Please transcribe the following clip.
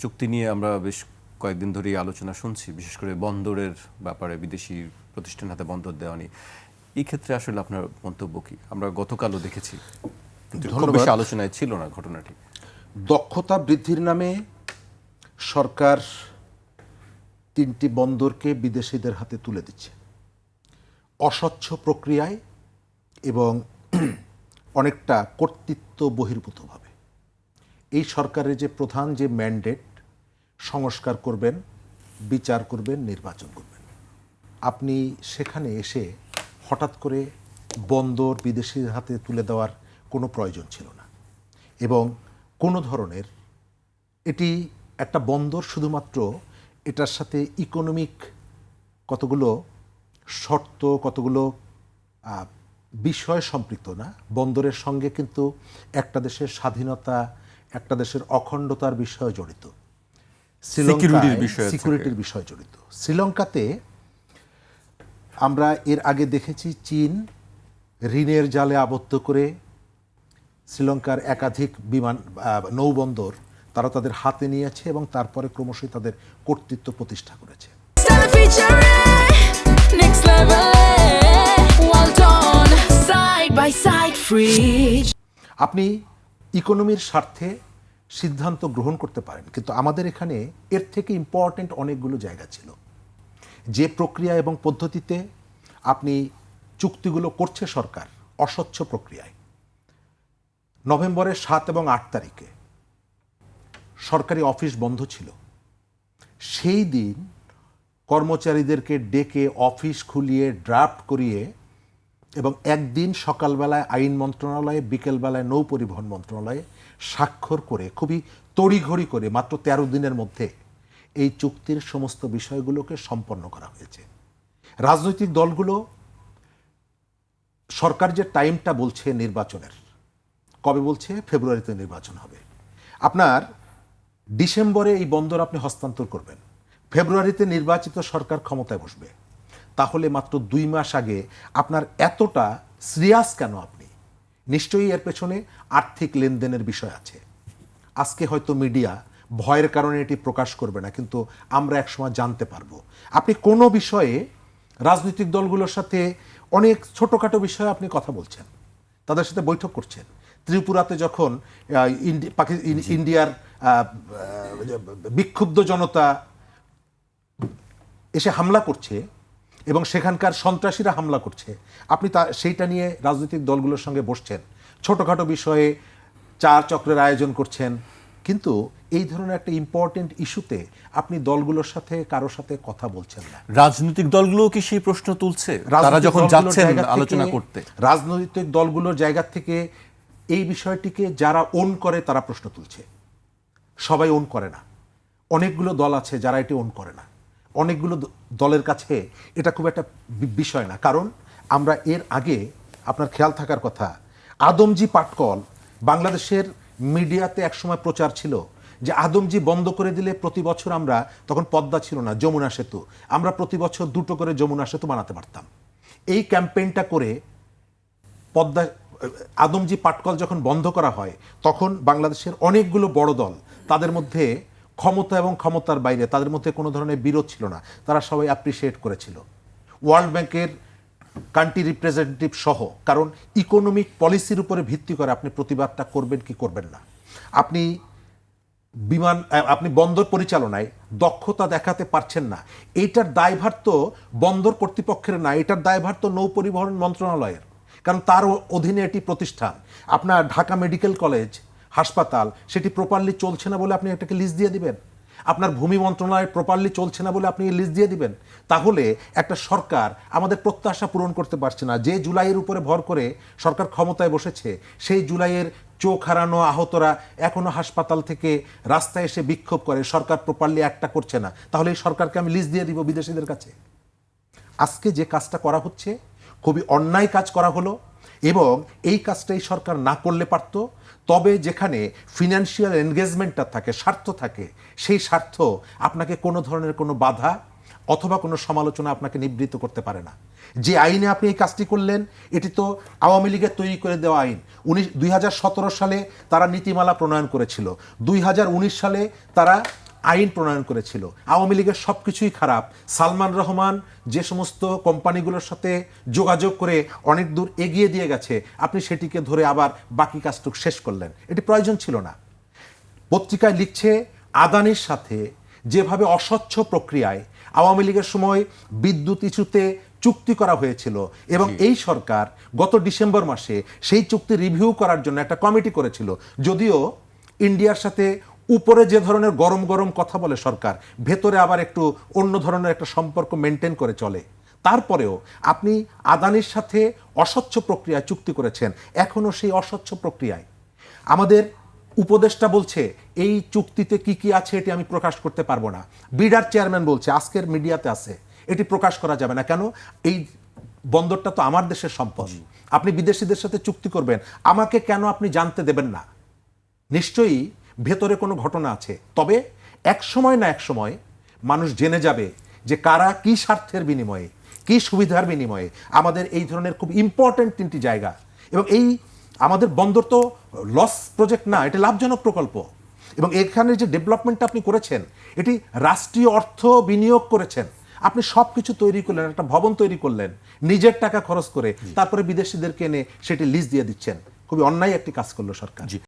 চুক্তি নিয়ে আমরা বেশ কয়েকদিন ধরেই আলোচনা শুনছি বিশেষ করে বন্দরের ব্যাপারে বিদেশি প্রতিষ্ঠান হাতে বন্দর দেওয়া নিয়ে। এই ক্ষেত্রে আসলে আপনার মন্তব্য কি? আমরা গতকালও দেখেছি বেশি আলোচনায় ছিল না ঘটনাটি। দক্ষতা বৃদ্ধির নামে সরকার তিনটি বন্দরকে বিদেশিদের হাতে তুলে দিচ্ছে। অস্বচ্ছ প্রক্রিয়ায় এবং অনেকটা কর্তৃত্ব বহির্ভূতভাবে। এই সরকারের যে প্রধান যে ম্যান্ডেট সংস্কার করবেন, বিচার করবেন, নির্বাচন করবেন। আপনি সেখানে এসে হঠাৎ করে বন্দর বিদেশির হাতে তুলে দেওয়ার কোনো প্রয়োজন ছিল না। এবং কোনো ধরনের এটি একটা বন্দর শুধুমাত্র এটার সাথে ইকোনমিক কতগুলো শর্ত, কতগুলো বিষয় সম্পৃক্ত না। বন্দরের সঙ্গে কিন্তু একটা দেশের স্বাধীনতা একটা দেশের অখণ্ডতার বিষয় জড়িত বিষয় সিকিউরিটির বিষয় জড়িত শ্রীলঙ্কাতে আমরা এর আগে দেখেছি চীন ঋণের জালে আবদ্ধ করে শ্রীলঙ্কার একাধিক বিমান আহ, নৌবন্দর তারা তাদের হাতে নিয়েছে এবং তারপরে ক্রমশই তাদের কর্তৃত্ব প্রতিষ্ঠা করেছে. আপনি ইকোনমির স্বার্থে সিদ্ধান্ত গ্রহণ করতে পারেন। কিন্তু আমাদের এখানে এর থেকে ইম্পর্ট্যান্ট অনেকগুলো জায়গা ছিল। যে প্রক্রিয়া এবং পদ্ধতিতে আপনি চুক্তিগুলো করছে সরকার, অস্বচ্ছ প্রক্রিয়ায়। নভেম্বরের সাত এবং আট তারিখে সরকারি অফিস বন্ধ ছিল। সেই দিন কর্মচারীদেরকে ডেকে অফিস খুলিয়ে, ড্রাফট করিয়ে এবং একদিন সকালবেলায় আইন মন্ত্রণালয়ে, বিকেলবেলায় নৌ পরিবহন মন্ত্রণালয়ে স্বাক্ষর করে, খুবই তড়িঘড়ি করে, মাত্র তেরো দিনের মধ্যে এই চুক্তির সমস্ত বিষয়গুলোকে সম্পন্ন করা হয়েছে। রাজনৈতিক দলগুলো সরকার যে টাইমটা বলছে নির্বাচনের, কবে বলছে? ফেব্রুয়ারিতে নির্বাচন হবে। আপনার ডিসেম্বরে এই বন্দর আপনি হস্তান্তর করবেন। ফেব্রুয়ারিতে নির্বাচিত সরকার ক্ষমতায় বসবে। তাহলে মাত্র দুই মাস আগে আপনার এতটা সিরিয়াস কেন আপনি? নিশ্চয়ই এর পেছনে আর্থিক লেনদেনের বিষয় আছে। আজকে হয়তো মিডিয়া ভয়ের কারণে এটি প্রকাশ করবে না কিন্তু আমরা একসময় জানতে পারব। আপনি কোনো বিষয়ে রাজনৈতিক দলগুলোর সাথে অনেক ছোটোখাটো বিষয়ে আপনি কথা বলছেন তাদের সাথে বৈঠক করছেন। ত্রিপুরাতে যখন ইন্ডিয়ার বিক্ষুব্ধ জনতা এসে হামলা করছে এবং সেখানকার সন্ত্রাসীরা হামলা করছে। আপনি তা সেইটা নিয়ে রাজনৈতিক দলগুলোর সঙ্গে বসছেন। ছোটোখাটো বিষয়ে চার চক্রের আয়োজন করছেন। কিন্তু এই ধরনের একটা ইম্পর্টেন্ট ইস্যুতে আপনি দলগুলোর সাথে কারোর সাথে কথা বলছেন না। রাজনৈতিক দলগুলো কি সেই প্রশ্ন তুলছে? তারা যখন যাচ্ছেন আলোচনা করতে। রাজনৈতিক দলগুলোর জায়গা থেকে এই বিষয়টিকে যারা ওন করে তারা প্রশ্ন তুলছে। সবাই ওন করে না। অনেকগুলো দল আছে যারা এটি ওন করে না। অনেকগুলো দলের কাছে এটা খুব একটা বিষয় না। কারণ আমরা এর আগে আপনার খেয়াল থাকার কথা, আদমজি পাটকল বাংলাদেশের মিডিয়াতে একসময় প্রচার ছিল যে আদমজি বন্ধ করে দিলে প্রতি বছর আমরা তখন পদ্মা ছিল না, যমুনা সেতু। আমরা প্রতি বছর দুটো করে যমুনা সেতু বানাতে পারতাম। এই ক্যাম্পেইনটা করে পদ্মা, আদমজি পাটকল যখন বন্ধ করা হয়, তখন বাংলাদেশের অনেকগুলো বড় দল, তাদের মধ্যে ক্ষমতা এবং ক্ষমতার বাইরে তাদের মধ্যে কোনো ধরনের বিরোধ ছিল না। তারা সবাই অ্যাপ্রিসিয়েট করেছিল। ওয়ার্ল্ড ব্যাংকের কান্ট্রি রিপ্রেজেন্টেটিভ সহ, কারণ ইকোনমিক পলিসির উপরে ভিত্তি করে আপনি প্রতিবাদটা করবেন কি করবেন না। আপনি বিমান আপনি বন্দর পরিচালনায় দক্ষতা দেখাতে পারছেন না। এইটার দায়ভার তো বন্দর কর্তৃপক্ষের না, এটার দায়ভার তো নৌ পরিবহন মন্ত্রণালয়ের। কারণ তার অধীনে এটি প্রতিষ্ঠান। আপনার ঢাকা মেডিকেল কলেজ হাসপাতাল, সেটি প্রপারলি চলছে না বলে আপনি এটাকে লিস্ট দিয়ে দিবেন। আপনার ভূমি মন্ত্রণালয় প্রপারলি চলছে না বলে আপনি লিস্ট দিয়ে দিবেন। তাহলে একটা সরকার আমাদের প্রত্যাশা পূরণ করতে পারছে না। যে জুলাইয়ের উপরে ভর করে সরকার ক্ষমতায় বসেছে, সেই জুলাইয়ের চোখ হারানো আহতরা এখনও হাসপাতাল থেকে রাস্তায় এসে বিক্ষোভ করে, সরকার প্রপারলি একটা করছে না। তাহলে এই সরকারকে আমি লিস্ট দিয়ে দিব বিদেশিদের কাছে। আজকে যে কাজটা করা হচ্ছে, খুবই অন্যায় কাজ করা হলো। এবং এই কাজটাই সরকার না করলে পারত। তবে যেখানে ফিনান্সিয়াল এনগেজমেন্টটা থাকে, স্বার্থ থাকে, সেই স্বার্থ আপনাকে কোনো ধরনের কোনো বাধা অথবা কোনো সমালোচনা আপনাকে নিবৃত্ত করতে পারে না। যে আইনে আপনি এই কাজটি করলেন, এটি তো আওয়ামী লীগের তৈরি করে দেওয়া আইন। উনিশ দুই সালে তারা নীতিমালা প্রণয়ন করেছিল। দুই হাজার উনিশ সালে তারা আইন প্রণয়ন করেছিল। আওয়ামী লীগের সব কিছুই খারাপ। সালমান রহমান যে সমস্ত কোম্পানিগুলোর সাথে যোগাযোগ করে অনেক দূর এগিয়ে দিয়ে গেছে আপনি সেটিকে ধরে আবার বাকি কাজটুক শেষ করলেন। এটি প্রয়োজন ছিল না। পত্রিকায় লিখছে আদানির সাথে যেভাবে অস্বচ্ছ প্রক্রিয়ায় আওয়ামী লীগের সময় বিদ্যুৎ ইস্যুতে চুক্তি করা হয়েছিল এবং এই সরকার গত ডিসেম্বর মাসে সেই চুক্তি রিভিউ করার জন্য একটা কমিটি করেছিল। যদিও ইন্ডিয়ার সাথে উপরে যে ধরনের গরম গরম কথা বলে সরকার, ভেতরে আবার একটু অন্য ধরনের একটা সম্পর্ক মেনটেন করে চলে। তারপরেও আপনি আদানির সাথে অস্বচ্ছ প্রক্রিয়ায় চুক্তি করেছেন এখনও সেই অস্বচ্ছ প্রক্রিয়ায়। আমাদের উপদেষ্টা বলছে, এই চুক্তিতে কি কি আছে এটি আমি প্রকাশ করতে পারব না। বিডার চেয়ারম্যান বলছে, আজকের মিডিয়াতে আছে, এটি প্রকাশ করা যাবে না। কেন? এই বন্দরটা তো আমার দেশের সম্পদ। আপনি বিদেশিদের সাথে চুক্তি করবেন, আমাকে কেন আপনি জানতে দেবেন না? নিশ্চয়ই ভেতরে কোনো ঘটনা আছে। তবে এক সময় না এক সময় মানুষ জেনে যাবে যে কারা কি স্বার্থের বিনিময়ে কি সুবিধার বিনিময়ে আমাদের এই ধরনের খুব ইম্পর্ট্যান্ট তিনটি জায়গা। এবং এই আমাদের বন্দর তো লস প্রজেক্ট না এটা লাভজনক প্রকল্প। এবং এখানে যে ডেভেলপমেন্টটা আপনি করেছেন এটি রাষ্ট্রীয় অর্থ বিনিয়োগ করেছেন। আপনি সব কিছু তৈরি করলেন একটা ভবন তৈরি করলেন নিজের টাকা খরচ করে তারপরে বিদেশিদেরকে এনে সেটি লিজ দিয়ে দিচ্ছেন। খুবই অন্যায় একটি কাজ করল সরকার। জি।